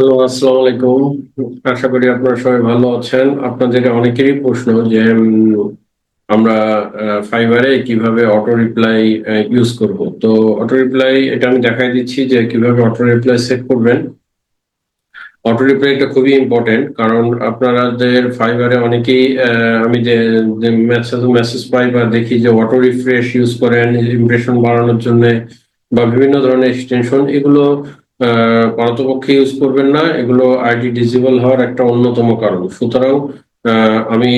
Hello, আসসালামু আলাইকুম। আশা করি আপনারা সবাই ভালো আছেন। আপনাদের অনেকেরই প্রশ্ন যে আমরা ফাইবারে কীভাবে অটো রিপ্লাই ইউজ করব? তো অটো রিপ্লাই এটা আমি দেখাই দিচ্ছি যে কীভাবে অটো রিপ্লাই সেট করবেন। অটো রিপ্লাইটা খুবই ইম্পর্টেন্ট কারণ আপনাদের ফাইবারে অনেকেই আমি যে মেসেজ মেসেজ পাই বা দেখি যে অটো রিফ্রেশ ইউজ করেন ইমপ্রেশন বাড়ানোর জন্য বা বিভিন্ন ধরনের এক্সটেনশন এগুলো পারতপক্ষে ইউজ করবেন না। এগুলো আইডি ডিজেবল হওয়ার একটা অন্যতম কারণ। সুতরাং আমি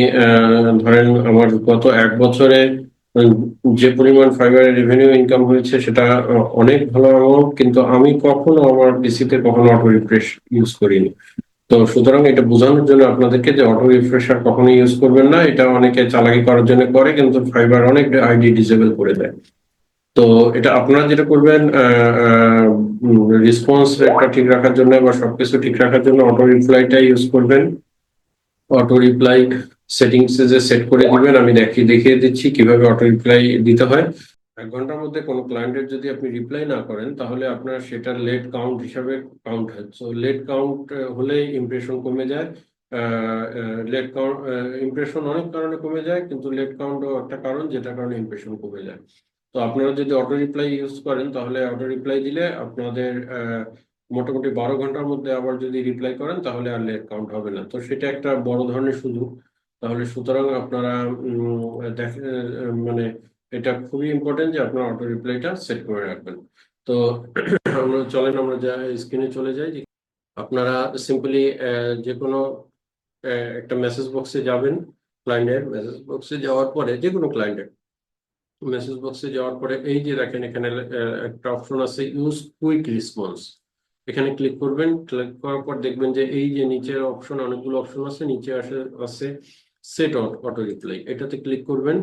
ধরেন আমার গত এক বছরে যে পরিমাণ ফাইবারের রেভিনিউ ইনকাম হয়েছে, সেটা অনেক ভালো অ্যামাউন্ট কিন্তু আমি কখনো আমার পিসিতে কখনো অটো রিফ্রেশ ইউজ করিনি। তো সুতরাং এটা বোঝানোর জন্য আপনাদেরকে যে অটো রিফ্রেশার কখনো ইউজ করবেন না, এটা অনেকে চালাকি করার জন্য করে, কিন্তু ফাইবার অনেক আইডি ডিজেবল করে দেয়। তো এটা আপনারা যেটা করবেন রেসপন্স একটা ঠিক রাখার জন্য বা সবকিছু ঠিক রাখার জন্য অটো রিপ্লাইটা ইউজ করবেন। অটো রিপ্লাই সেটিংস যে সেট করে দিবেন, আমি দেখিয়ে দেখিয়ে দিচ্ছি কীভাবে অটো রিপ্লাই দিতে হয়। এক ঘণ্টার মধ্যে কোনো ক্লায়েন্টের যদি আপনি রিপ্লাই না করেন, তাহলে আপনার সেটা লেট কাউন্ট হিসাবে কাউন্ট হয়। সো লেট কাউন্ট হলে ইমপ্রেশন কমে যায়। লেট কাউন্ট ইমপ্রেশন অনেক কারণে কমে যায়, কিন্তু লেট কাউন্টও একটা কারণ যেটা কারণে ইমপ্রেশন কমে যায়। তো আপনারা যদি অটো রিপ্লাই ইউজ করেন, তাহলে অটো রিপ্লাই দিলে আপনাদের মোটামুটি বারো ঘণ্টার মধ্যে আবার যদি রিপ্লাই করেন, তাহলে আর লেট কাউন্ট হবে না। তো সেটা একটা বড় ধরনের সুযোগ। তাহলে সুতরাং আপনারা দেখ মানে এটা খুবই ইম্পর্টেন্ট যে আপনারা অটো রিপ্লাইটা সেট করে রাখবেন। তো আমরা চলেন, আমরা যা স্ক্রিনে চলে যাই। আপনারা সিম্পলি যে কোনো একটা মেসেজ বক্সে যাবেন। ক্লায়েন্টের মেসেজ বক্সে যাওয়ার পরে যে কোনো ক্লায়েন্টের মেসেজ বক্সে যাওয়ার পরে এই যে দেখেন এখানে একটা অপশন আছে ইউজ কুইক রেসপন্স এখানে ক্লিক করবেন ক্লিক করার পর দেখবেন যে এই যে নিচের অপশন অনেকগুলো অপশন আছে, নিচে আসে, আছে সেট অটো রিপ্লাই এটাতে ক্লিক করবেন।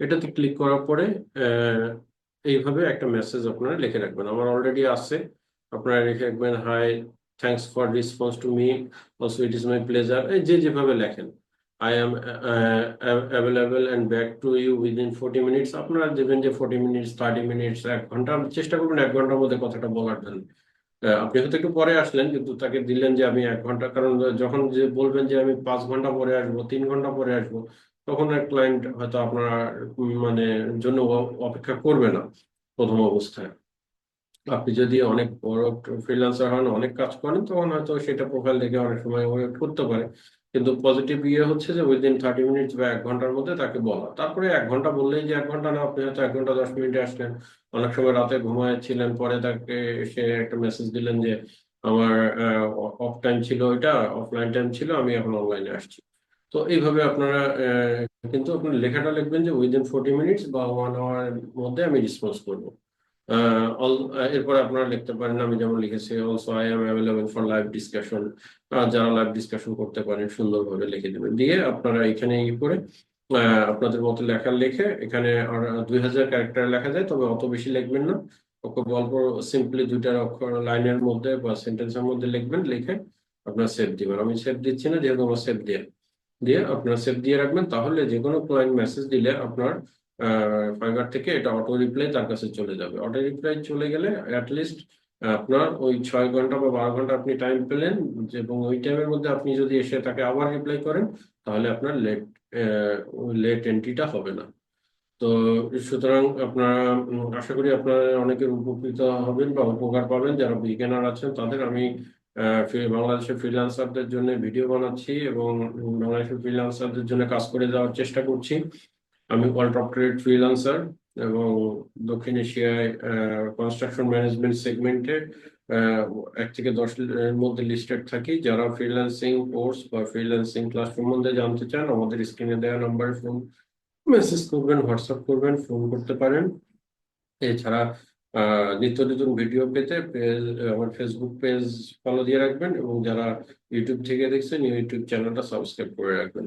এটাতে ক্লিক করার পরে এইভাবে একটা মেসেজ আপনারা লিখে রাখবেন। আমার অলরেডি আছে। আপনারা লিখে রাখবেন hi thanks for response to me also it is my pleasure এই যে যেভাবে লেখেন। I am available and back to you within forty minutes আপনারা দেবেন যে ফোর্টি মিনিটস থার্টি মিনিটস এক ঘণ্টা, চেষ্টা করবেন এক ঘণ্টার মধ্যে কথাটা বলার জন্য। আপনি হয়তো একটু পরে আসলেন, কিন্তু তাকে দিলেন যে আমি এক ঘণ্টা, কারণ যখন যে বলবেন যে আমি পাঁচ ঘণ্টা পরে আসব, তিন ঘণ্টা পরে আসব, তখন এক ক্লায়েন্ট হয়তো আপনার মানে জন্য অপেক্ষা করবে না প্রথম অবস্থায়। আপনি যদি অনেক বড় ফ্রিল্যান্সার হন, অনেক কাজ করেন, তখন হয়তো সেটা প্রোফাইল দেখে অনেক সময় করতে পারে। কিন্তু পজিটিভ ইয়ে হচ্ছে যে উইদিন থার্টি মিনিটস বা এক ঘণ্টার মধ্যে তাকে বলা। তারপরে এক ঘণ্টা বললেই যে এক ঘণ্টা না, আপনি হয়তো এক ঘণ্টা দশ মিনিটে আসলেন। অনেক সময় রাতে ঘুমাচ্ছিলেন, পরে তাকে সে একটা মেসেজ দিলেন যে, আমার অফ টাইম ছিল ওইটা অফলাইন টাইম ছিল, আমি এখন অনলাইনে আসছি। তো এইভাবে আপনারা কিন্তু আপনার লেখাটা লিখবেন যে উইদিন ফোর্টি মিনিটস বা ওয়ান আওয়ার মধ্যে আমি রেসপন্স করব। এরপরে আপনারা লিখতে পারেন, আমি যেমন লিখেছি also I am available for live discussion যারা লাইভ ডিসকাশন করতে পারেন, সুন্দরভাবে লিখে দেবেন দিয়ে আপনারা এখানে ই করে আপনাদের মতো লেখা লিখে, এখানে দুই হাজার ক্যারেক্টার লেখা যায়, তবে অত বেশি লিখবেন না। খুব অল্প সিম্পলি দুইটা অক্ষর লাইনের মধ্যে বা সেন্টেন্সের মধ্যে লিখবেন, লিখে আপনার সেভ দিবেন। আমি সেভ দিচ্ছি না, যেহেতু আমার সেভ দিয়ে। দিয়ে আপনার সেভ দিয়ে রাখবেন, তাহলে যে কোনো ক্লায়েন্ট মেসেজ দিলে আপনার ফাইবার থেকে এটা অটো রিপ্লাই তার কাছে চলে যাবে। অটো রিপ্লাই চলে গেলে অ্যাটলিস্ট আপনার ওই ছয় ঘণ্টা বা বারো ঘণ্টা আপনি টাইম পেলেন, এবং ওই টাইমের মধ্যে আপনি যদি এসে তাকে আবার রিপ্লাই করেন, তাহলে আপনার লেট লেট এন্ট্রিটা হবে না। তো সুতরাং আপনারা আশা করি আপনারা অনেকের উপকৃত হবেন বা উপকার পাবেন। যারা বিজ্ঞানার আছেন, তাদের আমি বাংলাদেশের ফ্রিল্যান্সারদের জন্য ভিডিও বানাচ্ছি এবং বাংলাদেশের ফ্রিল্যান্সারদের জন্য কাজ করে দেওয়ার চেষ্টা করছি। আমি ওয়ার্ল্ড টপ ট্রেড ফ্রিল্যান্সার এবং দক্ষিণ এশিয়ায় কনস্ট্রাকশন ম্যানেজমেন্ট সেগমেন্টে এক থেকে দশ এর মধ্যে লিস্টেড থাকি। যারা ফ্রিল্যান্সিং কোর্স বা ফ্রিল্যান্সিং ক্লাস সম্বন্ধে জানতে চান, আমাদের স্ক্রিনে দেওয়া নাম্বারে ফোন মেসেজ করবেন হোয়াটসঅ্যাপ করবেন ফোন করতে পারেন। এছাড়া নিত্য নতুন ভিডিও পেতে আমার ফেসবুক পেজ ফলো দিয়ে রাখবেন এবং যারা ইউটিউব থেকে দেখছেন ইউটিউব চ্যানেলটা সাবস্ক্রাইব করে রাখবেন।